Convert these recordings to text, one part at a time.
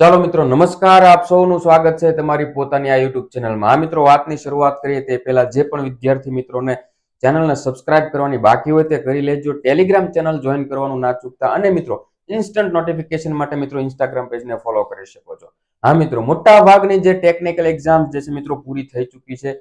ચાલો મિત્રો, નમસ્કાર. આપ સૌનું સ્વાગત છે તમારી પોતાની આ યુટ્યુબ ચેનલમાં. આ મિત્રો, વાતની શરૂઆત કરીએ તે પહેલા જે પણ વિદ્યાર્થી મિત્રોને ચેનલને સબસ્ક્રાઇબ કરવાની બાકી હોય તે કરી લેજો. ટેલિગ્રામ ચેનલ જોઈન કરવાનું ના ચૂકતા અને મિત્રો ઇન્સ્ટન્ટ નોટિફિકેશન માટે મિત્રો ઇન્સ્ટાગ્રામ પેજને ફોલો કરી શકો છો. હા મિત્રો, મોટા ભાગની જે ટેકનિકલ એક્ઝામ જે છે મિત્રો પૂરી થઈ ચૂકી છે.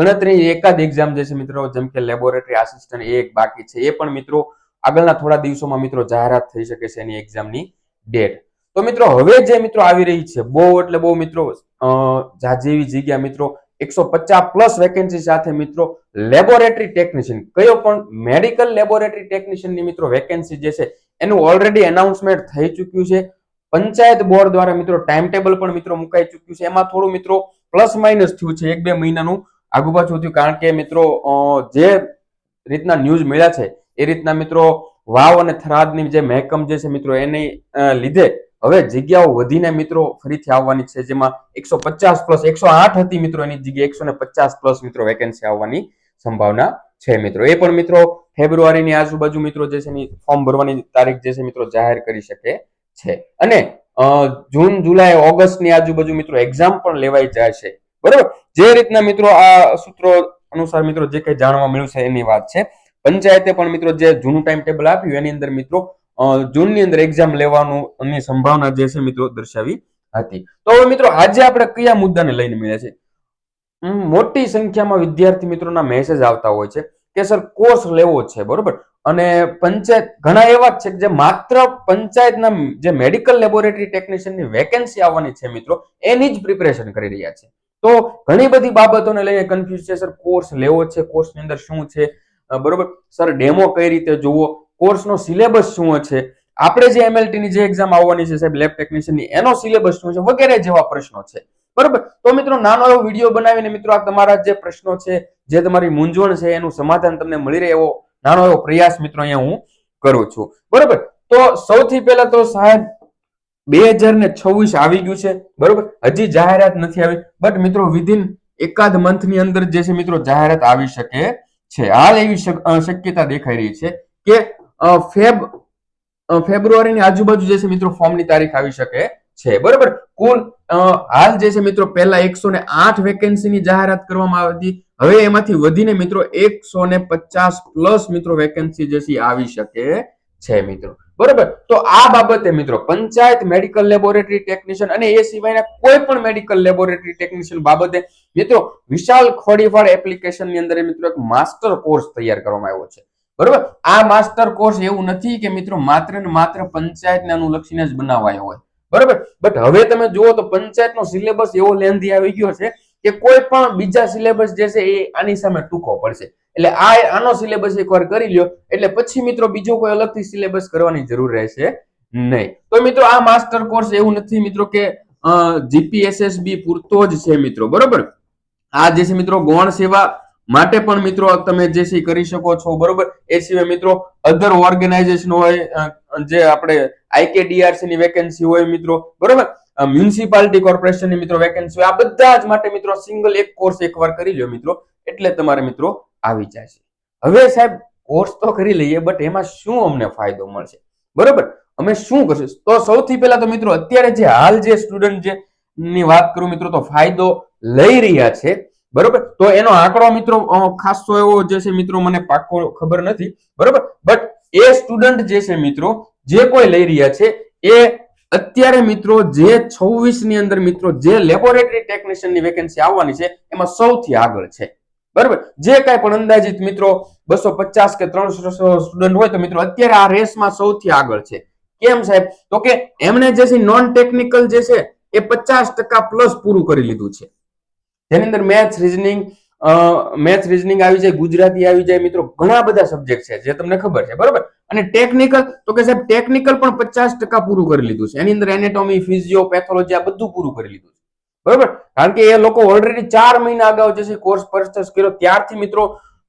ગણતરી એકાદ એક્ઝામ જે છે મિત્રો, જેમ કે લેબોરેટરી આસિસ્ટન્ટ એક બાકી છે. એ પણ મિત્રો આગળના થોડા દિવસોમાં મિત્રો જાહેરાત થઈ શકે છે એની એક્ઝામની ડેટ તો મિત્રો હવે જે મિત્રો આવી રહી છે બહુ એટલે બહુ મિત્રો અ, જાજી જગ્યા મિત્રો એકસો પચાસ પ્લસ વેકેન્સી સાથે મિત્રો લેબોરેટરી ટેકનિશિયન કયો પણ મેડિકલ લેબોરેટરી ટેકનિશિયનની મિત્રો વેકેન્સી જે છે એનું ઓલરેડી એનાઉન્સમેન્ટ થઈ ચૂક્યું છે. પંચાયત બોર્ડ દ્વારા મિત્રો ટાઈમ ટેબલ પણ મિત્રો મુકાઈ ચૂક્યું છે. એમાં થોડું મિત્રો પ્લસ માઇનસ થયું છે એક બે મહિનાનું. આગુ પાછું થયું કારણ કે મિત્રો જે રીતના ન્યૂઝ મળ્યા છે એ રીતના મિત્રો વાવ અને થરાદની જે મહેકમ જે છે મિત્રો એની લીધે હવે જગ્યાઓ વધીને મિત્રો ફરીથી આવવાની છે, જેમાં એકસો પચાસ પ્લસ એકસો આઠ હતી મિત્રો, એની જગ્યાએ એકસો ને પચાસ પ્લસ મિત્રો વેકેન્સી આવવાની સંભાવના છે મિત્રો. એ પણ મિત્રો ફેબ્રુઆરીની આજુબાજુ મિત્રો જે છે એની ફોર્મ ભરવાની તારીખ જે છે મિત્રો જાહેર કરી શકે છે. અને જૂન, જુલાઈ, ઓગસ્ટની આજુબાજુ મિત્રો એક્ઝામ પણ લેવાઈ જાય છે બરોબર? જે રીતના મિત્રો આ સૂત્રો અનુસાર મિત્રો જે કંઈ જાણવા મળ્યું છે એની વાત છે. પંચાયતે પણ મિત્રો જે જૂનું ટાઈમ ટેબલ આપ્યું, એની અંદર મિત્રો જૂનની અંદર એક્ઝામ લેવાનું એની સંભાવના જે છે મિત્રો દર્શાવી હતી. તો હવે મિત્રો આજે આપણે કયા મુદ્દાને લઈને મળ્યા છે મોટી સંખ્યામાં વિદ્યાર્થી મિત્રોના મેસેજ આવતા હોય છે કે સર કોર્સ લેવો છે, બરોબર? અને પંચાયત, ઘણા એવા છે જે માત્ર પંચાયતના જે મેડિકલ લેબોરેટરી ટેકનિશિયનની વેકેન્સી આવવાની છે મિત્રો, એની જ પ્રિપેરેશન કરી રહ્યા છે. તો ઘણી બધી બાબતોને લઈને કન્ફ્યુઝ છે, સર કોર્સ લેવો છે? કોર્સની અંદર શું છે? બરોબર? સર ડેમો કઈ રીતે જોવો? કોર્સનો સિલેબસ શું છે? આપણે જે ની જે એક્ઝામ આવવાની છે સાહેબ લેબ ટેકનિશિયનની એનો સિલેબસ શું છે? વગેરે જેવા પ્રશ્નો છે. બરોબર? તો મિત્રો, નાનો એવો વીડિયો બનાવીને મિત્રો, આ તમારા જે પ્રશ્નો છે, જે તમારી મૂંઝવણ છે, એનું સમાધાન તમને મળી રહે એવો નાનો એવો પ્રયાસ મિત્રો અહીંયા હું કરું છું. બરોબર? તો સૌથી પહેલા તો સાહેબ બે હજાર ને છવ્વીસ આવી ગયું છે. બરોબર? હજી જાહેરાત નથી આવી. બટ મિત્રો વિધિન એકાદ મંથની અંદર જે છે મિત્રો, જાહેરાત આવી શકે છે. હાલ એવી શક્યતા દેખાઈ રહી છે કે ફેબ ફેબ્રુઆરીની આજુબાજુ જે છે મિત્રો ફોર્મની તારીખ આવી શકે છે. બરોબર? કુલ હાલ જે છે મિત્રો પહેલા એકસો ને આઠ વેકેન્સીની જાહેરાત કરવામાં આવી હતી. હવે એમાંથી વધીને મિત્રો એકસો ને પચાસ પ્લસ મિત્રો વેકેન્સી જે છે આવી શકે છે મિત્રો. બરોબર? તો આ બાબતે મિત્રો પંચાયત મેડિકલ લેબોરેટરી ટેકનિશિયન અને એ સિવાયના કોઈ પણ મેડિકલ લેબોરેટરી ટેકનિશિયન બાબતે મિત્રો વિશાલ ખોડીફાળ એપ્લિકેશનની અંદર મિત્રો એક માસ્ટર કોર્સ તૈયાર કરવામાં આવ્યો છે. બરોબર? આ માસ્ટર કોર્સ એવું નથી કે મિત્રો માત્ર ને માત્ર પંચાયતને અનુલક્ષીને જ બનાવાયો હોય. બરોબર? બટ હવે તમે જુઓ તો પંચાયતનો સિલેબસ એવો લેન્ધી આવી ગયો છે કે કોઈ પણ બીજા સિલેબસ જે છે એ આની સામે ટૂંકો પડશે. એટલે આ આનો સિલેબસ એકવાર કરી લ્યો. એટલે પછી મિત્રો બીજો કોઈ અલગથી સિલેબસ કરવાની જરૂર રહેશે નહીં. તો મિત્રો આ માસ્ટર કોર્સ એવું નથી મિત્રો કે જીપીએસએસબી પૂરતો જ છે મિત્રો. બરોબર? આ જે છે મિત્રો ગૌણ સેવા માટે પણ મિત્રો તમે જે છે કરી શકો છો, બરોબર? એ સિવાય મિત્રો અધર ઓર્ગેનાઇઝેશન હોય જે આપણે આઈકેડીઆરસી ની વેકેન્સી હોય મિત્રો, બરોબર? મ્યુનિસિપાલિટી કોર્પોરેશનની મિત્રો વેકેન્સી હોય, આ બધા જ માટે મિત્રો સિંગલ એક કોર્સ એકવાર કરી લ્યો મિત્રો, એટલે તમારે મિત્રો આવી જાય છે. હવે સાહેબ કોર્સ તો કરી લઈએ બટ એમાં શું અમને ફાયદો મળશે? બરોબર? અમે શું કરશું? તો સૌથી પહેલા તો મિત્રો, અત્યારે જે હાલ જે સ્ટુડન્ટ જે ની વાત કરું મિત્રો, તો ફાયદો લઈ રહ્યા છે. બરોબર? તો એનો આંકડો મિત્રો ખાસો એવો જે છે મિત્રો, મને પાકો ખબર નથી. બરોબર? બટ એ સ્ટુડન્ટ જે છે મિત્રો, જે કોઈ લઈ રહ્યા છે, એ અત્યારે મિત્રો જે 26 ની અંદર મિત્રો, જે લેબોરેટરી ટેકનિશિયનની વેકેન્સી આવવાની છે, એમાં સૌથી આગળ છે. બરાબર? જે કાંઈ પણ અંદાજિત મિત્રો, બસો પચાસ કે ત્રણસો સ્ટુડન્ટ હોય તો મિત્રો, અત્યારે આ રેસમાં સૌથી આગળ છે. કેમ સાહેબ? તો કે એમણે જે છે નોન ટેકનિકલ જે છે, એ પચાસ ટકા પ્લસ પૂરું કરી લીધું છે. જેની અંદર મેથ્સ રીઝનિંગ મેથ્સ રીઝનિંગ આવી જાય, ગુજરાતી આવી જાય, મિત્રો, ઘણા બધા સબ્જેક્ટ છે, જે તમને ખબર છે, બરોબર? અને ટેકનિકલ તો કે સાહેબ ટેકનિકલ પણ પચાસ ટકા પૂરું કરી લીધું છે. એની અંદર એનેટોમી ફિઝિયો પેથોલોજી આ બધું પૂરું કરી લીધું છે. બરોબર? કારણ કે એ લોકો ઓલરેડી ચાર મહિના અગાઉ જે છે કોર્સ પરચેસ કર્યો, ત્યારથી મિત્રો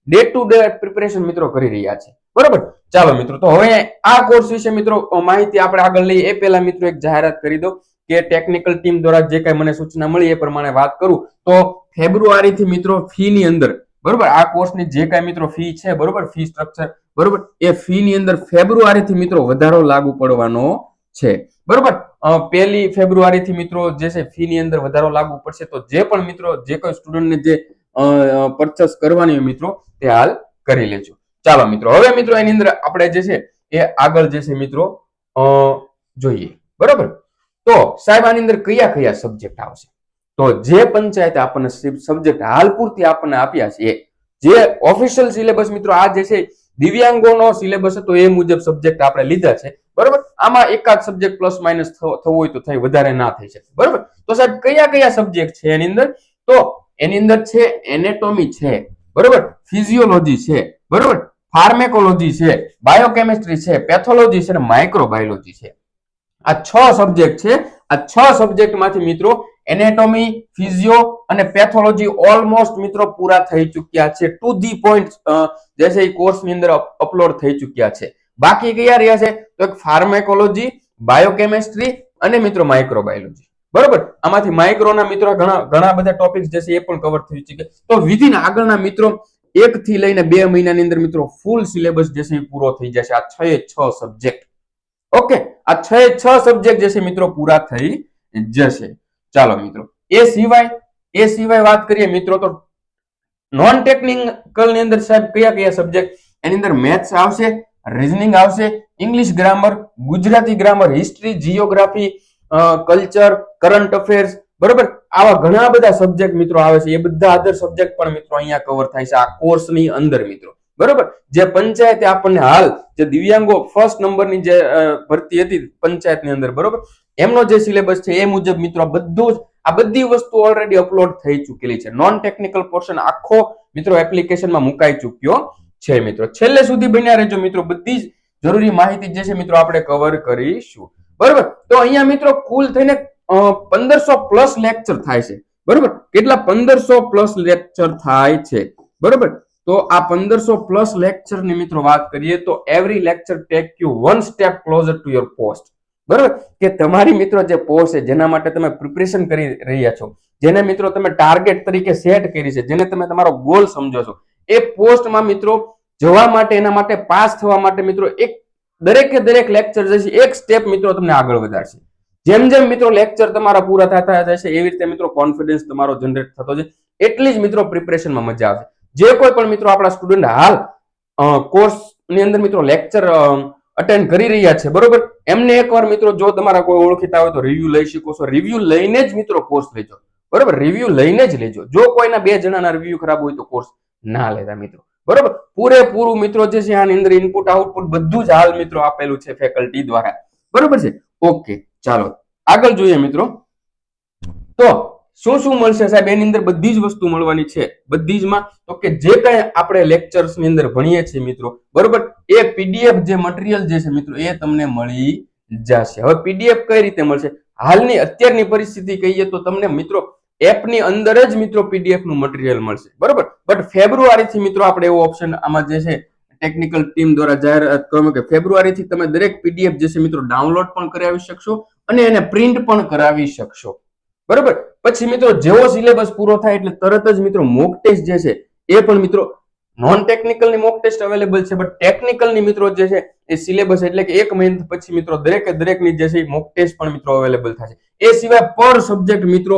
ડે ટુ ડે પ્રિપેરેશન મિત્રો કરી રહ્યા છે. બરોબર? ચાલો મિત્રો, તો હવે આ કોર્સ વિશે મિત્રો, માહિતી આપણે આગળ લઈએ. એ પહેલા મિત્રો એક જાહેરાત કરી દો કે ટેકનિકલ ટીમ દ્વારા જે કાંઈ મને સૂચના મળી એ પ્રમાણે વાત કરું, તો ફેબ્રુઆરી થી મિત્રો ફી ની અંદર, બરોબર? આ કોર્સની જે કાંઈ મિત્રો ફી છે, બરોબર? ફી સ્ટ્રક્ચર બરોબર? એ ફી ની અંદર ફેબ્રુઆરી થી મિત્રો વધારો લાગુ પડવાનો છે, બરોબર? પહેલી ફેબ્રુઆરી થી મિત્રો જે છે ફી ની અંદર વધારો લાગુ પડશે, તો જે પણ મિત્રો, જે કોઈ સ્ટુડન્ટને જે પરચેસ કરવાની મિત્રો, તે હાલ કરી લેજો. ચાલો મિત્રો, હવે મિત્રો એની અંદર આપણે જે છે એ આગળ જે છે મિત્રો જોઈએ, બરોબર? તો સાહેબ, આની અંદર કયા કયા સબ્જેક્ટ આવશે. તો જે પંચાયતે આપણને સબ્જેક્ટ હાલ પૂરતી આપણને આપ્યા છે, જે ઓફિશિયલ સિલેબસ મિત્રો આ જે છે, દિવ્યાંગોનો સિલેબસ હતો એ મુજબ સબ્જેક્ટ આપણે લીધા છે. બરોબર? આમાં એકાદ સબ્જેક્ટ પ્લસ માઇનસ થવું હોય તો થાય, વધારે ના થઈ શકે બરોબર? તો સાહેબ કયા કયા સબ્જેક્ટ છે એની અંદર? તો એની અંદર છે એનેટોમી છે. બરોબર? ફિઝિયોલોજી છે. બરોબર? ફાર્મેકોલોજી છે. બાયોકેમિસ્ટ્રી છે. પેથોલોજી છે અને માઇક્રોબાયોલોજી છે. આ છ સબ્જેક્ટ છે. આ છ સબ્જેક્ટમાંથી મિત્રો એનેટોમી ફિઝિયો અને પેથોલોજી ઓલમોસ્ટ મિત્રો પૂરા થઈ ચૂક્યા છે. ટુ ધી પોઈન્ટ જે છે એ કોર્સની અંદર અપલોડ થઈ ચૂક્યા છે. બાકી કયા રહ્યા છે? તો એક ફાર્મેકોલોજી બાયોકેમિસ્ટ્રી અને મિત્રો માઇક્રોબાયોલોજી બરોબર? આમાંથી માઇક્રોના મિત્રો ઘણા ઘણા બધા ટોપિક્સ જે છે એ પણ કવર થઈ ચૂક્યા. તો વિધિન આગળના મિત્રો એક થી લઈને બે મહિનાની અંદર મિત્રો ફૂલ સિલેબસ જે છે એ પૂરો થઈ જશે. આ છ છ સબ્જેક્ટ ઓકે આ છ છ સબ્જેક્ટ જે છે મિત્રો પૂરા થઈ જશે. ચાલો મિત્રો, એ સિવાય એ સિવાય વાત કરીએ મિત્રો તો નોન ટેકનિકલની અંદર સાહેબ કયા કયા સબ્જેક્ટ એની અંદર મેથ્સ આવશે રીઝનિંગ આવશે English grammar Gujarati grammar history geography culture current affairs બરોબર? આવા ઘણા બધા સબ્જેક્ટ મિત્રો આવે છે. એ બધા અધર સબ્જેક્ટ પણ મિત્રો અહીંયા કવર થાય છે. આ કોર્સની અંદર મિત્રો. બરોબર? જે પંચાયતે આપણને હાલ જે દિવ્યાંગો ફર્સ્ટ નંબરની જે ભરતી હતી પંચાયતની અંદર, બરોબર? એમનો જે સિલેબસ છે એ મુજબ મિત્રો બધું જ, આ બધી વસ્તુ ઓલરેડી અપલોડ થઈ ચૂકેલી છે. નોન ટેકનિકલ પોર્શન આખો મિત્રો એપ્લિકેશનમાં મુકાઈ ચૂક્યો છે મિત્રો. છેલ્લે સુધી બન્યા રહેજો મિત્રો, બધી જ જરૂરી માહિતી જે છે મિત્રો આપણે કવર કરીશું. બરોબર? તો અહીંયા મિત્રો કુલ થઈને પંદરસો પ્લસ લેક્ચર થાય છે. બરોબર? કેટલા? પંદરસો પ્લસ લેક્ચર થાય છે. બરોબર? તો આ પંદરસો પ્લસ લેક્ચરની મિત્રો વાત કરીએ તો every lecture take you one step closer to your post બરોબર? કે તમારી મિત્રો જે પોસ્ટ છે, જેના માટે તમે પ્રિપરેશન કરી રહ્યા છો, જેને મિત્રો તમે ટાર્ગેટ તરીકે સેટ કરી છે, જેને તમે તમારો ગોલ સમજો છો, એ પોસ્ટમાં મિત્રો જવા માટે, એના માટે પાસ થવા માટે મિત્રો એક, દરેકે દરેક લેક્ચર જે છે, એક સ્ટેપ મિત્રો તમને આગળ વધારશે. જેમ જેમ મિત્રો લેક્ચર તમારા પૂરા થતા જશે, એવી રીતે મિત્રો કોન્ફિડન્સ તમારો જનરેટ થતો છે એટલી જ મિત્રો પ્રિપરેશનમાં મજા આવશે. જે કોઈ પણ મિત્રો આપણા સ્ટુડન્ટ હાલ કોર્સની અંદર મિત્રો લેક્ચર અટેન્ડ કરી રહ્યા છે, બરોબર? એમને એકવાર મિત્રો જો તમારા કોઈ ઓળખીતા હોય તો રિવ્યુ લઈ શકો છો. રિવ્યુ લઈને જ મિત્રો કોર્સ લેજો. બરોબર? રિવ્યુ લઈને જ લેજો. જો કોઈના બે જણાના રિવ્યુ ખરાબ હોય તો કોર્સ ના લેતા મિત્રો. બરોબર? પૂરેપૂરું મિત્રો જે છે આની અંદર ઇનપુટ આઉટપુટ બધું જ હાલ મિત્રો આપેલું છે ફેકલ્ટી દ્વારા. બરોબર છે? ઓકે ચાલો. આગળ જોઈએ મિત્રો. તો શું શું મળશે સાહેબ? એની અંદર બધી જ વસ્તુ મળવાની છે. બધી જ માં, તો કે જે કઈ આપણે લેક્ચર્સની અંદર ભણીએ છીએ મિત્રો, બરોબર? એ પીડીએફ જે મટીરિયલ જે છે મિત્રો, એ તમને મળી જશે. હવે પીડીએફ કઈ રીતે મળશે? હાલની અત્યારની પરિસ્થિતિ કહીએ તો તમને મિત્રો, એપની અંદર જ મિત્રો પીડીએફનું મટીરિયલ મળશે. બરોબર? બટ ફેબ્રુઆરી થી મિત્રો આપણે એવો ઓપ્શન આમાં જે છે ટેકનિકલ ટીમ દ્વારા જાહેરાત કરવામાં કે ફેબ્રુઆરી થી તમે દરેક પીડીએફ જે છે મિત્રો ડાઉનલોડ પણ કરાવી શકશો અને એને પ્રિન્ટ પણ કરાવી શકશો. બરોબર? પછી મિત્રો, જેવો સિલેબસ પૂરો થાય એટલે તરત જ મિત્રો મોક ટેસ્ટ જે છે, એ પણ મિત્રો નોન ટેકનિકલની મોક ટેસ્ટ અવેલેબલ છે બટ ટેકનિકલની મિત્રો જે છે, એ સિલેબસ એટલે કે એક મહિના પછી મિત્રો દરેકે દરેકની જે છે મોક ટેસ્ટ પણ મિત્રો અવેલેબલ થશે એ સિવાય પર સબ્જેક્ટ મિત્રો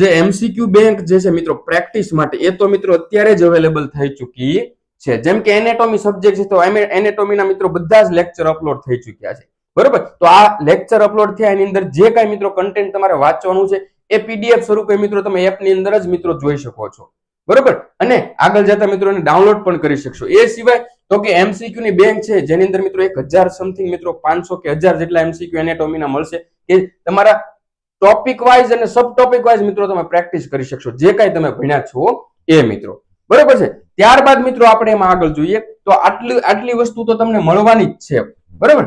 જે એમસીક્યુ બેંક જે છે મિત્રો પ્રેક્ટિસ માટે, એ તો મિત્રો અત્યારે જ અવેલેબલ થઈ ચૂકી છે. જેમ કે એનેટોમી સબ્જેક્ટ છે, તો એનેટોમીના મિત્રો બધા જ લેક્ચર અપલોડ થઈ ચૂક્યા છે. બરોબર? તો આ લેક્ચર અપલોડ થયા, એની અંદર જે કાંઈ મિત્રો કન્ટેન્ટ તમારે વાંચવાનું છે, એ પીડીએફ સ્વરૂપે મિત્રો તમે એપની અંદર જ મિત્રો જોઈ શકો છો. બરોબર? અને આગળ જતા મિત્રો ડાઉનલોડ પણ કરી શકશો. એ સિવાય તો કે એમસીક્યુ ની બેંક છે, જેની અંદર મિત્રો એક હજાર સમથિંગ મિત્રો, પાંચસો કે હજાર જેટલા એમસીક્યુ એનેટોમીના મળશે, કે તમારા ટોપિક વાઇઝ અને સબ ટોપિક વાઇઝ મિત્રો તમે પ્રેક્ટિસ કરી શકશો. જે કાંઈ તમે ભણ્યા છો, એ મિત્રો. બરોબર છે? ત્યારબાદ મિત્રો આપણે એમાં આગળ જોઈએ, તો આટલી આટલી વસ્તુ તો તમને મળવાની જ છે. બરોબર?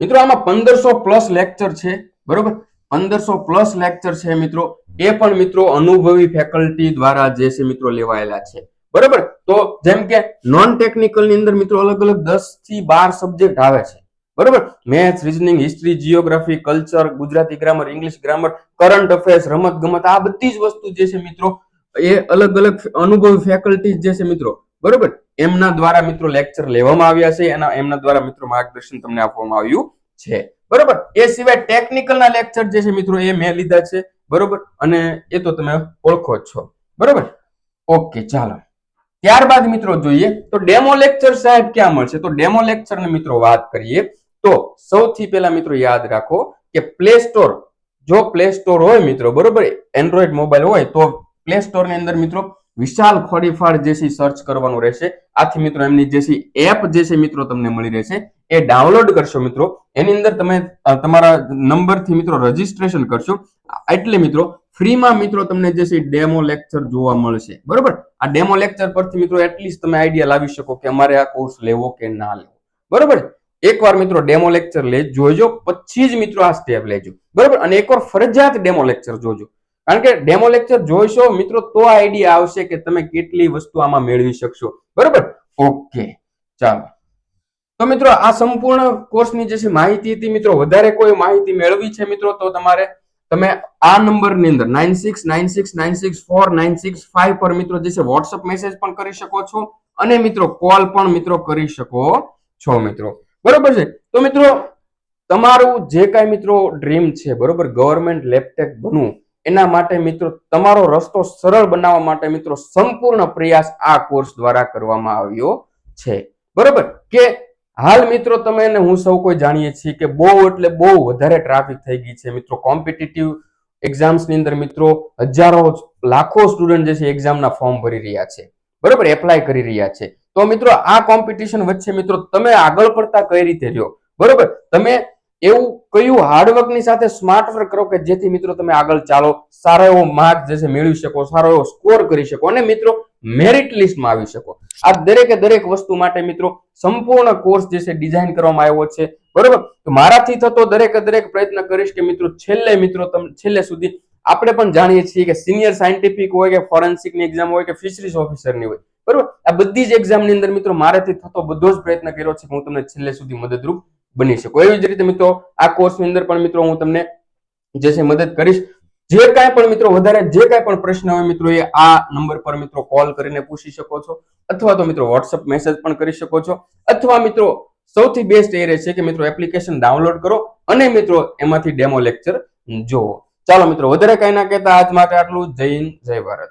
મિત્રો, આમાં પંદરસો પ્લસ લેક્ચર છે, બરોબર? પંદરસો પ્લસ લેક્ચર છે મિત્રો. એ પણ મિત્રો અનુભવી ફેકલ્ટી દ્વારા જે છે મિત્રો લેવાયેલા છે. બરોબર? તો જેમ કે નોન ટેકનિકલની અંદર મિત્રો અલગ અલગ દસથી બાર સબ્જેક્ટ આવે છે. બરોબર? Maths reasoning history geography culture Gujarati grammar English grammar current affairs રમત ગમત, આ બધી જ વસ્તુ જે છે મિત્રો, એ અલગ અલગ અનુભવી ફેકલ્ટી જે છે મિત્રો. બરોબર? એમના દ્વારા મિત્રો લેક્ચર લેવામાં આવ્યા છે, એના, એમના દ્વારા મિત્રો માર્ગદર્શન તમને આપવામાં આવ્યું છે. બરોબર? એ સિવાય ટેકનિકલ ના લેક્ચર જે છે મિત્રો એ મેં લીધા છે, બરોબર? અને એ તો તમે ઓળખો છો. બરોબર? ઓકે, ચાલો. ત્યારબાદ મિત્રો જોઈએ, તો ડેમો લેક્ચર સાહેબ ક્યાં મળશે? તો ડેમો લેક્ચરની મિત્રો વાત કરીએ, તો સૌથી પહેલા મિત્રો યાદ રાખો કે પ્લે સ્ટોર જો પ્લે સ્ટોર હોય મિત્રો, બરોબર? એન્ડ્રોઈડ મોબાઈલ હોય તો પ્લે સ્ટોરની અંદર મિત્રો વિશાલ ખોડીફાળ જે છે સર્ચ કરવાનું રહેશે. આથી મિત્રો એમની જે છે એપ જે છે મિત્રો તમને મળી રહેશે. એ ડાઉનલોડ કરશો મિત્રો. એની અંદર તમે તમારા નંબરથી મિત્રો રજીસ્ટ્રેશન કરશો. એટલે મિત્રો ફ્રીમાં મિત્રો તમને જે છે ડેમો લેક્ચર જોવા મળશે. બરોબર? આ ડેમો લેક્ચર પરથી મિત્રો એટલીસ્ટ તમે આઈડિયા લાવી શકો કે અમારે આ કોર્સ લેવો કે ના લેવો. બરોબર? એકવાર મિત્રો ડેમો લેક્ચર લે, જોજો. પછી જ મિત્રો આ સ્ટેપ લેજો. બરોબર? અને એકવાર ફરજિયાત ડેમો લેક્ચર જોજો. કારણ કે ડેમો લેક્ચર જોઈશો, મિત્રો, તો આઈડિયા આવશે કે તમે કેટલી વસ્તુ આમાં મેળવી શકશો. બરોબર? ઓકે. ચાલો. તો મિત્રો, આ સંપૂર્ણ કોર્સની જે છે માહિતી હતી, મિત્રો, વધારે કોઈ માહિતી મેળવી છે, મિત્રો, તો તમારે, તમે આ નંબરની અંદર nine six nine six nine six four nine six five પર, મિત્રો, જે છે વોટ્સઅપ મેસેજ પણ કરી શકો છો અને, મિત્રો કોલ પણ, મિત્રો, કરી શકો છો, મિત્રો. બરોબર છે? તો, મિત્રો, તમારું જે કાંઈ, મિત્રો ડ્રીમ છે, બરોબર? ગવર્મેન્ટ લેપટેક બનવું એના માટે મિત્રો તમારો રસ્તો સરળ બનાવવા માટે મિત્રો સંપૂર્ણ પ્રયાસ આ કોર્સ દ્વારા કરવામાં આવ્યો છે. બરોબર? કે હાલ મિત્રો તમે અને હું સૌ કોઈ જાણીએ છીએ કે બહુ એટલે બહુ વધારે ટ્રાફિક થઈ ગઈ છે. મિત્રો કોમ્પિટિટિવ એક્ઝામ્સની અંદર મિત્રો હજારો લાખો સ્ટુડન્ટ જે છે એક્ઝામના ફોર્મ ભરી રહ્યા છે. બરોબર? એપ્લાય કરી રહ્યા છે. તો મિત્રો આ કોમ્પિટિશન વચ્ચે મિત્રો તમે આગળ પડતા કઈ રીતે રહ્યો? બરોબર? તમે એવું કયું હાર્ડવર્કની સાથે સ્માર્ટ વર્ક કરો કે જેથી મિત્રો તમે આગળ ચાલો? સારો એવો માર્ક જે છે મેળવી શકો, સારો એવો સ્કોર કરી શકો અને મિત્રો મેરિટ લિસ્ટમાં આવી શકો. આ દરેકે દરેક વસ્તુ માટે મિત્રો સંપૂર્ણ કોર્સ જે છે ડિઝાઇન કરવામાં આવ્યો છે. બરોબર? તો મારાથી થતો દરેકે દરેક પ્રયત્ન કરીશ કે મિત્રો છેલ્લે મિત્રો તમે, છેલ્લે સુધી આપણે પણ જાણીએ છીએ કે સિનિયર સાયન્ટિફિક હોય કે ફોરેન્સિકની એક્ઝામ હોય કે ફિશરીઝ ઓફિસરની હોય. બરોબર? આ બધી જ એક્ઝામની અંદર મિત્રો મારાથી થતો બધો જ પ્રયત્ન કર્યો છે હું તમને છેલ્લે સુધી મદદરૂપ બની શકો. એવી જ રીતે મિત્રો, આ કોર્સની અંદર પણ મિત્રો હું તમને જે છે મદદ કરીશ. જે કાંઈ પણ મિત્રો વધારે, જે કાંઈ પણ પ્રશ્ન હોય મિત્રો, એ આ નંબર પર મિત્રો કોલ કરીને પૂછી શકો છો. અથવા તો મિત્રો વોટ્સઅપ મેસેજ પણ કરી શકો છો. અથવા મિત્રો, સૌથી બેસ્ટ એ રહેશે કે મિત્રો એપ્લિકેશન ડાઉનલોડ કરો અને મિત્રો એમાંથી ડેમો લેક્ચર જુઓ. ચાલો મિત્રો, વધારે કઈ ના કહેતા, આજ માટે આટલું. જય હિન્દ, જય ભારત.